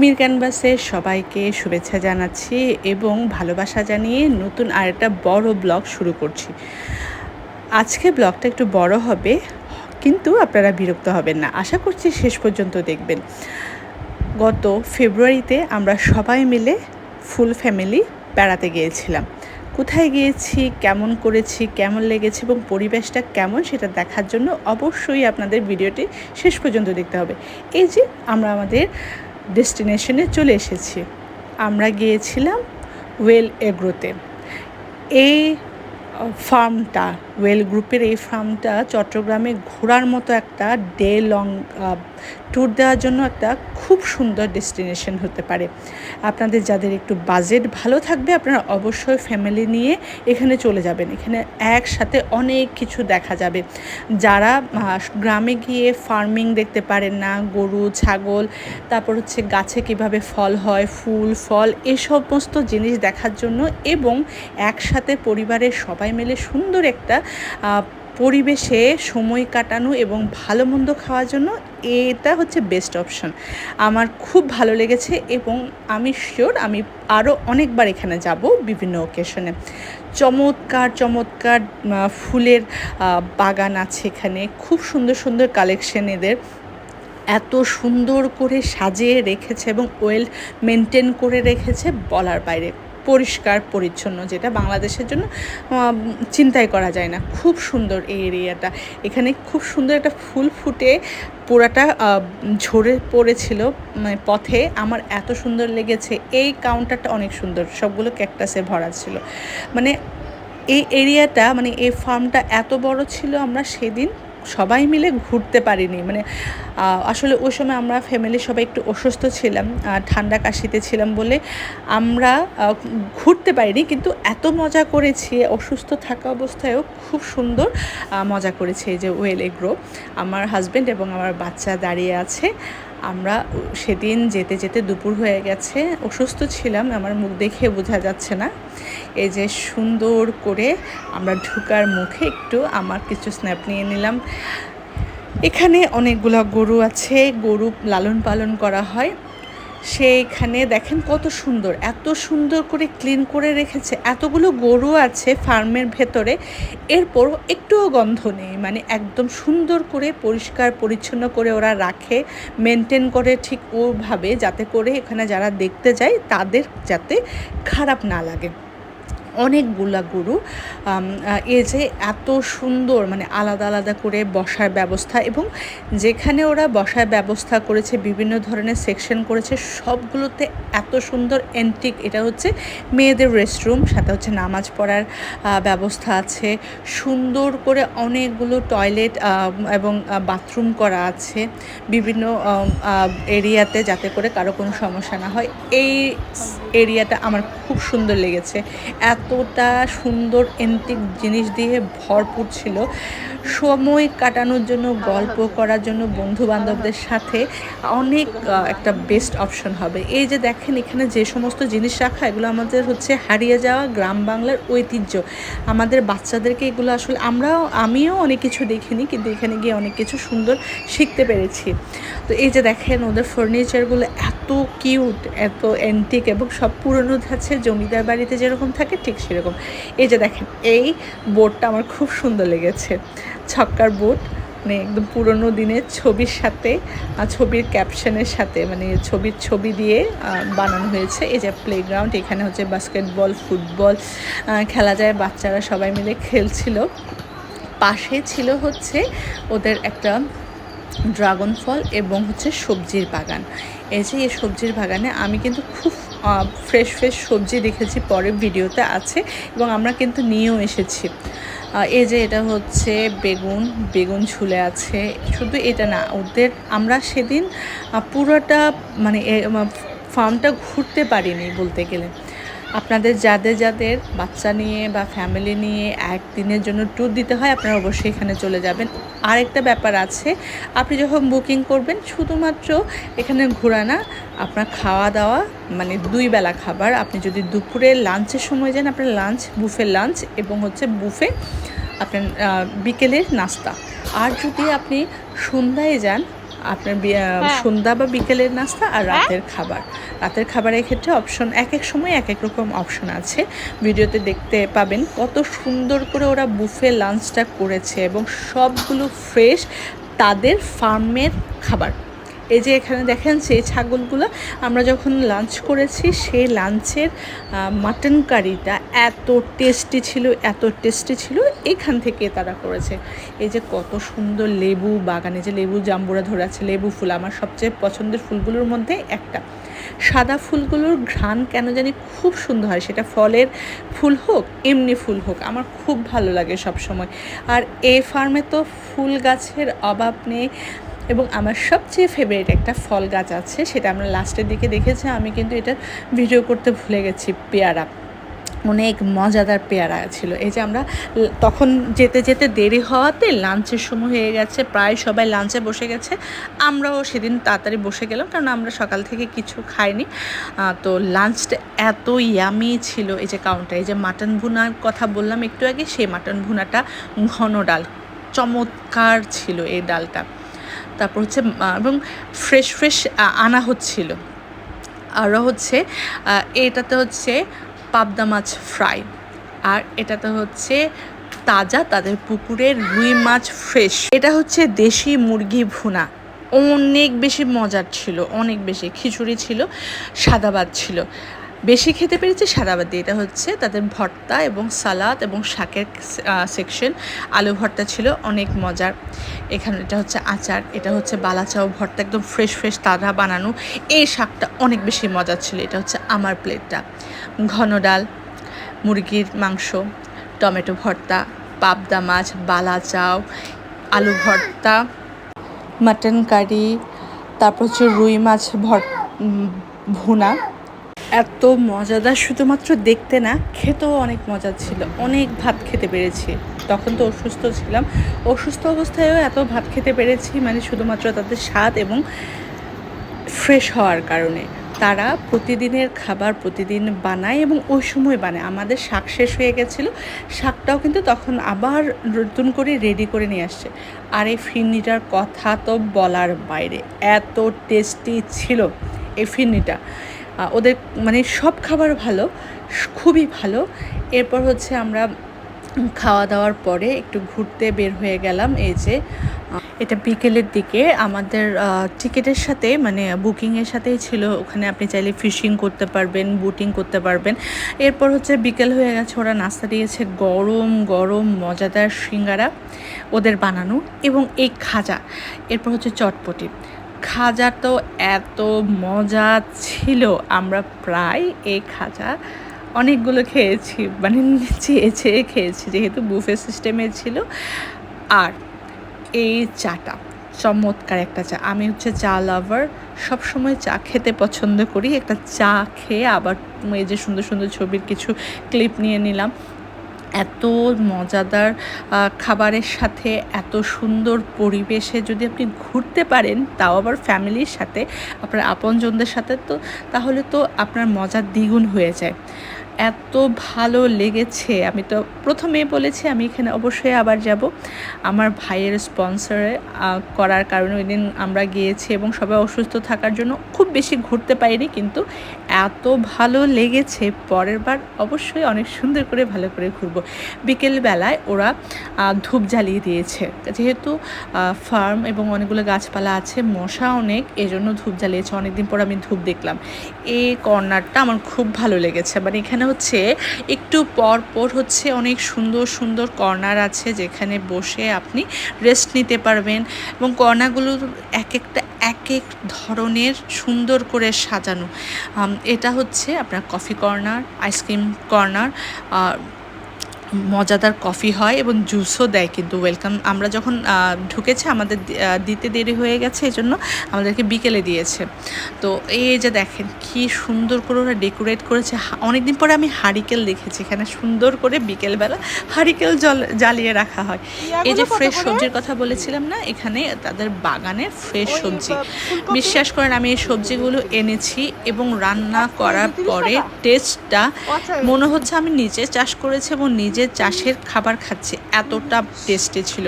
কুমির ক্যানভাসে সবাইকে শুভেচ্ছা জানাচ্ছি এবং ভালোবাসা জানিয়ে নতুন আর একটা বড় ব্লগ শুরু করছি। আজকে ব্লগটা একটু বড় হবে, কিন্তু আপনারা বিরক্ত হবেন না। আশা করছি শেষ পর্যন্ত দেখবেন। গত ফেব্রুয়ারিতে আমরা সবাই মিলে ফুল ফ্যামিলি বেড়াতে গিয়েছিলাম। কোথায় গিয়েছি, কেমন করেছি, কেমন লেগেছে এবং পরিবেশটা কেমন সেটা দেখার জন্য অবশ্যই আপনাদের ভিডিওটি শেষ পর্যন্ত দেখতে হবে। এই যে আমরা আমাদের ডেস্টিনেশনে চলে এসেছি। আমরা গিয়েছিলাম ওয়েল এগ্রোতে। এই ফার্মটা ওয়েল গ্রুপের এই ফার্মটা চট্টগ্রামে ঘোরার মতো একটা ডে লং ট্যুর দেওয়ার জন্য একটা খুব সুন্দর ডেস্টিনেশন হতে পারে। আপনাদের যাদের একটু বাজেট ভালো থাকবে, আপনারা অবশ্যই ফ্যামিলি নিয়ে এখানে চলে যাবেন। এখানে একসাথে অনেক কিছু দেখা যাবে। যারা গ্রামে গিয়ে ফার্মিং দেখতে পারেন না, গরু, ছাগল, তারপর হচ্ছে গাছে কীভাবে ফল হয়, ফুল, ফল, এ সমস্ত জিনিস দেখার জন্য এবং একসাথে পরিবারের সবাই মিলে সুন্দর একটা পরিবেশে সময় কাটানো এবং ভালো মন্দ খাওয়ার জন্য এটা হচ্ছে বেস্ট অপশন আমার খুব ভালো লেগেছে এবং আমি শিওর আমি আরও অনেকবার এখানে যাব বিভিন্ন ওকেশনে চমৎকার চমৎকার ফুলের বাগান আছে এখানে। খুব সুন্দর সুন্দর কালেকশন এদের। এত সুন্দর করে সাজিয়ে রেখেছে এবং ওয়েল মেনটেন করে রেখেছে বলার বাইরে। পরিষ্কার, পরিচ্ছন্ন, যেটা বাংলাদেশের জন্য চিন্তাই করা যায় না। খুব সুন্দর এই এরিয়াটা। এখানে খুব সুন্দর একটা ফুল ফুটে পুরাটা ঝরে পড়েছিল মানে পথে। আমার এত সুন্দর লেগেছে। এই কাউন্টারটা অনেক সুন্দর। সবগুলো ক্যাকটাসে ভরা ছিল। মানে এই এরিয়াটা মানে এই ফার্মটা এত বড় ছিল আমরা সেদিন। সবাই মিলে ঘুরতে পারিনি। মানে আসলে ওই সময় আমরা ফ্যামিলি সবাই একটু অসুস্থ ছিলাম ঠান্ডা কাশিতে ছিলাম বলে আমরা ঘুরতে পারিনি। কিন্তু এত মজা করেছি, অসুস্থ থাকা অবস্থায়ও খুব সুন্দর মজা করেছে এই যে ওয়েল এগ্রো আমার হাজব্যান্ড এবং আমার বাচ্চা দাঁড়িয়ে আছে। আমরা সেদিন যেতে যেতে দুপুর হয়ে গেছে, অসুস্থ ছিলাম, আমার মুখ দেখে বোঝা যাচ্ছে না। এই যে সুন্দর করে আমরা ঢুকার মুখে একটু আমার কিছু স্ন্যাপ নিয়ে নিলাম। এখানে অনেকগুলো গরু আছে, গরু লালন পালন করা হয়। সেইখানে দেখেন কত সুন্দর, এত সুন্দর করে ক্লিন করে রেখেছে, এতগুলো গরু আছে ফার্মের ভেতরে, এরপর একটুও গন্ধ নেই মানে একদম সুন্দর করে পরিষ্কার পরিচ্ছন্ন করে ওরা রাখে মেনটেন করে ঠিক ওভাবে, যাতে করে এখানে যারা দেখতে যায় তাদের যাতে খারাপ না লাগে। অনেকগুলা গরু এ যে এত সুন্দর মানে আলাদা আলাদা করে বসার ব্যবস্থা এবং যেখানে ওরা বসার ব্যবস্থা করেছে, বিভিন্ন ধরনের সেকশন করেছে, সবগুলোতে এত সুন্দর অ্যান্টিক এটা হচ্ছে মেয়েদের রেস্টরুম সাথে হচ্ছে নামাজ পড়ার ব্যবস্থা আছে, সুন্দর করে অনেকগুলো টয়লেট এবং বাথরুম করা আছে, বিভিন্ন এরিয়াতে যাতে করে কারও কোনো সমস্যা না হয়, এই এরিয়াটা আমার খুব সুন্দর লেগেছে এতটা সুন্দর এন্টিক জিনিস দিয়ে ভরপুর ছিল। সময় কাটানোর জন্য, গল্প করার জন্য বন্ধু বান্ধবদের সাথে অনেক একটা বেস্ট অপশন হবে। এই যে দেখেন, এখানে যে সমস্ত জিনিস রাখা, এগুলো আমাদের হচ্ছে হারিয়ে যাওয়া গ্রাম বাংলার ঐতিহ্য। আমাদের বাচ্চাদেরকে এগুলো আসলে আমরাও, আমিও অনেক কিছু দেখিনি, কিন্তু এখানে গিয়ে অনেক কিছু সুন্দর শিখতে পেরেছি। তো এই যে দেখেন, ওদের ফার্নিচারগুলো এত কিউট এত অ্যান্টিক এবং সব পুরনো ধাঁচের জমিদার বাড়িতে যেরকম থাকে ঠিক সেরকম। এই যে দেখেন, এই বোর্ডটা আমার খুব সুন্দর লেগেছে। ছক্কার বোর্ড মানে একদম পুরনো দিনের ছবির সাথে ছবির ক্যাপশনের সাথে মানে ছবির ছবি দিয়ে বানানো হয়েছে। এই যে প্লেগ্রাউন্ড এখানে হচ্ছে বাস্কেটবল ফুটবল খেলা যায়। বাচ্চারা সবাই মিলে খেলছিল। পাশে ছিল হচ্ছে ওদের একটা ড্রাগন ফল এবং হচ্ছে সবজির বাগান। এই যে এই সবজির বাগানে আমি কিন্তু খুব ফ্রেশ ফ্রেশ সবজি দেখেছি পরের ভিডিওতে আছে এবং আমরা কিন্তু নিয়েও এসেছি। এই যে এটা হচ্ছে বেগুন বেগুন ঝুলে আছে। শুধু এটা না, ওদের আমরা সেদিন পুরোটা মানে ফার্মটা ঘুরতে পারিনি বলতে গেলে। আপনাদের যাদের যাদের বাচ্চা নিয়ে বা ফ্যামিলি নিয়ে একদিনের জন্য ট্যুর দিতে হয়, আপনারা অবশ্যই এখানে চলে যাবেন। আরেকটা ব্যাপার আছে, আপনি যখন বুকিং করবেন, শুধুমাত্র এখানে ঘোরা না আপনার খাওয়া দাওয়া মানে দুই বেলা খাবার। আপনি যদি দুপুরে লাঞ্চের সময় যান, আপনার লাঞ্চ বুফে লাঞ্চ এবং হচ্ছে বুফে আপনার বিকেলের নাস্তা। আর যদি আপনি সন্ধ্যায় যান আপনার হ্যাঁ। সন্ধ্যা বা বিকেলের নাস্তা আর রাতের খাবার। রাতের খাবারের ক্ষেত্রে অপশন এক এক সময় এক এক রকম অপশন আছে। ভিডিওতে দেখতে পাবেন কত সুন্দর করে ওরা বুফে লাঞ্চটা করেছে এবং সবগুলো ফ্রেশ তাদের ফার্মের খাবার। এই যে এখানে দেখেন সেই ছাগলগুলো, আমরা যখন লাঞ্চ করেছি সেই লাঞ্চের মাটন কারিটা এত টেস্টি ছিল, এত টেস্টি ছিল, এখান থেকে তারা করেছে। এই যে কত সুন্দর লেবু, বাগানে যে লেবু জাম্বুরা ধরে আছে, লেবু ফুল, আমার সবচেয়ে পছন্দের ফুলগুলোর মধ্যে একটা। সাদা ফুলগুলোর ঘ্রাণ কেন জানি খুব সুন্দর হয়, সেটা ফলের ফুল হোক, এমনি ফুল হোক, আমার খুব ভালো লাগে সব সময় আর এ ফার্মে তো ফুল গাছের অভাব নেই এবং আমার সবচেয়ে ফেভারিট একটা ফল গাছ আছে, সেটা আমরা লাস্টের দিকে দেখেছি, আমি কিন্তু এটা ভিডিও করতে ভুলে গেছি, পেয়ারা। অনেক মজাদার পেয়ারা ছিল। এই যে আমরা তখন যেতে যেতে দেরি হওয়াতে লাঞ্চের সময় হয়ে গেছে, প্রায় সবাই লাঞ্চে বসে গেছে। আমরাও সেদিন তাড়াতাড়ি বসে গেলাম, কারণ আমরা সকাল থেকে কিছু খাইনি। তো লাঞ্চটা এত ইয়ামি ছিল এই যে কাউন্টার এই যে মাটন ভুনার কথা বললাম, একটু আগে সেই মাটন ভুনাটা ঘন ডাল, চমৎকার ছিল এই ডালটা। তারপর হচ্ছে এবং ফ্রেশ ফ্রেশ আনা হচ্ছিল। আরও হচ্ছে এটাতে হচ্ছে পাবদা মাছ ফ্রাই। আর এটাতে হচ্ছে তাজা তাদের পুকুরের রুই মাছ ফ্রেশ। এটা হচ্ছে দেশি মুরগি ভুনা। অনেক বেশি মজার ছিল, অনেক বেশি। খিচুড়ি ছিল সাদাবাদ ছিল। বেশি খেতে পেরেছি সাদাবাদ। এটা হচ্ছে তাদের ভর্তা এবং সালাদ এবং শাকের সেকশন আলু ভর্তা ছিল, অনেক মজার। এখানে এটা হচ্ছে আচার, এটা হচ্ছে বালাচাও ভর্তা, একদম ফ্রেশ ফ্রেশ তাজা বানানো। এই শাকটা অনেক বেশি মজার ছিল, এটা হচ্ছে আমার প্লেটটা ঘন ডাল, মুরগির মাংস, টমেটো ভর্তা, পাবদা মাছ বালা চাও আলু ভর্তা, মাটন কারি, তারপর হচ্ছে রুই মাছ ভর ভুনা। এত মজাদার শুধুমাত্র দেখতে না, খেতেও অনেক মজা ছিল। অনেক ভাত খেতে পেরেছি। তখন তো অসুস্থ ছিলাম। অসুস্থ অবস্থায়ও এত ভাত খেতে পেরেছি মানে শুধুমাত্র তাদের স্বাদ এবং ফ্রেশ হওয়ার কারণে। তারা প্রতিদিনের খাবার প্রতিদিন বানায় এবং ওই সময় বানায়। আমাদের শাক শেষ হয়ে গেছিল। শাকটাও কিন্তু তখন আবার নতুন করে রেডি করে নিয়ে আসছে। আর এই ফিরনিটার কথা তো বলার বাইরে। এত টেস্টি ছিল এই ফিরনিটা। ওদের মানে সব খাবার ভালো, খুবই ভালো। এরপর হচ্ছে আমরা খাওয়া দাওয়ার পরে একটু ঘুরতে বের হয়ে গেলাম এই যে এটা বিকেলের দিকে। আমাদের টিকিটের সাথে মানে বুকিংয়ের সাথেই ছিল। ওখানে আপনি চাইলে ফিশিং করতে পারবেন, বুটিং করতে পারবেন। এরপর হচ্ছে বিকেল হয়ে গেছে, ওরা নাস্তা দিয়েছে গরম গরম, মজাদার সিঙ্গারা, ওদের বানানো এবং এই খাজা এরপর হচ্ছে চটপটি। খাজা তো এত মজা ছিল। আমরা প্রায় এই খাজা অনেকগুলো খেয়েছি মানে চেয়ে চেয়ে খেয়েছি, যেহেতু বুফে সিস্টেমে ছিল। আর এই চাটা, চমৎকার একটা চা। আমি হচ্ছে চা লাভার, সবসময় চা খেতে পছন্দ করি। একটা চা খেয়ে আবার এই যে সুন্দর সুন্দর ছবির কিছু ক্লিপ নিয়ে নিলাম। এত মজাদার খাবারের সাথে এত সুন্দর পরিবেশে যদি আপনি ঘুরতে পারেন, তাও আবার ফ্যামিলির সাথে, আপনার আপনজনদের সাথে, তো তাহলে তো আপনার মজা দ্বিগুণ হয়ে যায়। এত ভালো লেগেছে। আমি তো প্রথমে বলেছি, আমি এখানে অবশ্যই আবার যাব। আমার ভাইয়ের স্পন্সরে করার কারণে ওই দিন আমরা গিয়েছি এবং সবাই অসুস্থ থাকার জন্য খুব বেশি ঘুরতে পারিনি, কিন্তু এত ভালো লেগেছে। পরের বার অবশ্যই অনেক সুন্দর করে ভালো করে ঘুরবো। বিকেলবেলায় ওরা ধূপ জ্বালিয়ে দিয়েছে। যেহেতু ফার্ম এবং অনেকগুলো গাছপালা আছে, মশা অনেক, এজন্য ধূপ জ্বালিয়েছে। অনেকদিন পর আমি ধূপ দেখলাম। এই কর্নারটা আমার খুব ভালো লেগেছে। মানে এখানে হচ্ছে একটু পর পর হচ্ছে অনেক সুন্দর সুন্দর কর্নার আছে যেখানে বসে আপনি রেস্ট নিতে পারবেন এবং কর্নারগুলো এক একটা, এক এক ধরনের সুন্দর করে সাজানো। এটা হচ্ছে আপনার coffee corner ice cream corner মজাদার কফি হয় এবং জুসও দেয় কিন্তু ওয়েলকাম। আমরা যখন ঢুকেছে আমাদের দিতে দেরি হয়ে গেছে এই জন্য আমাদেরকে বিকেলে দিয়েছে। তো এই যে দেখেন কি সুন্দর করে ওরা ডেকোরেট করেছে। অনেক দিন পরে আমি হারিকেল দেখেছি এখানে সুন্দর করে বিকেলবেলা হারিকেল জল জ্বালিয়ে রাখা হয়। এই যে ফ্রেশ সবজির কথা বলেছিলাম না এখানে তাদের বাগানের ফ্রেশ সবজি। বিশ্বাস করেন আমি এই সবজিগুলো এনেছি এবং রান্না করার পরে টেস্টটা আচ্ছা, মনে হচ্ছে আমি নিজে চাষ করেছি এবং নিজের চাষের খাবার খাচ্ছি, এতটা টেস্টি ছিল।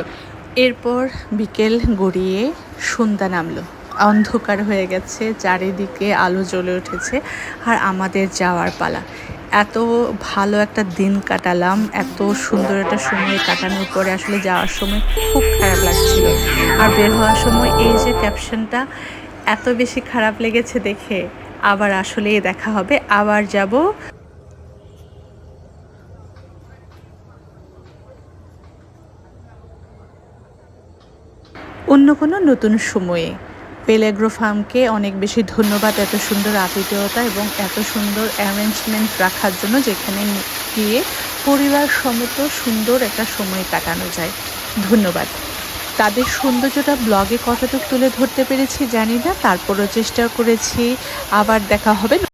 এরপর বিকেল গড়িয়ে সন্ধ্যা নামলো। অন্ধকার হয়ে গেছে, চারিদিকে আলো জ্বলে উঠেছে আর আমাদের যাওয়ার পালা। এত ভালো একটা দিন কাটালাম, এত সুন্দর একটা সময় কাটানোর পরে আসলে যাওয়ার সময় খুব খারাপ লাগছিল। আর বের হওয়ার সময় এই যে ক্যাপশনটা এত বেশি খারাপ লেগেছে দেখে আবার আসলেই দেখা হবে। আবার যাব অন্য কোনো নতুন সময়ে। পেলেগ্রো ফার্মকে অনেক বেশি ধন্যবাদ এত সুন্দর আতিথেয়তা এবং এত সুন্দর অ্যারেঞ্জমেন্ট রাখার জন্য যেখানে গিয়ে পরিবার সমত সুন্দর একটা সময় কাটানো যায়। ধন্যবাদ। তাদের সৌন্দর্যটা ব্লগে কতটুকু তুলে ধরতে পেরেছি জানি না, তারপরও চেষ্টা করেছি, আবার দেখা হবে।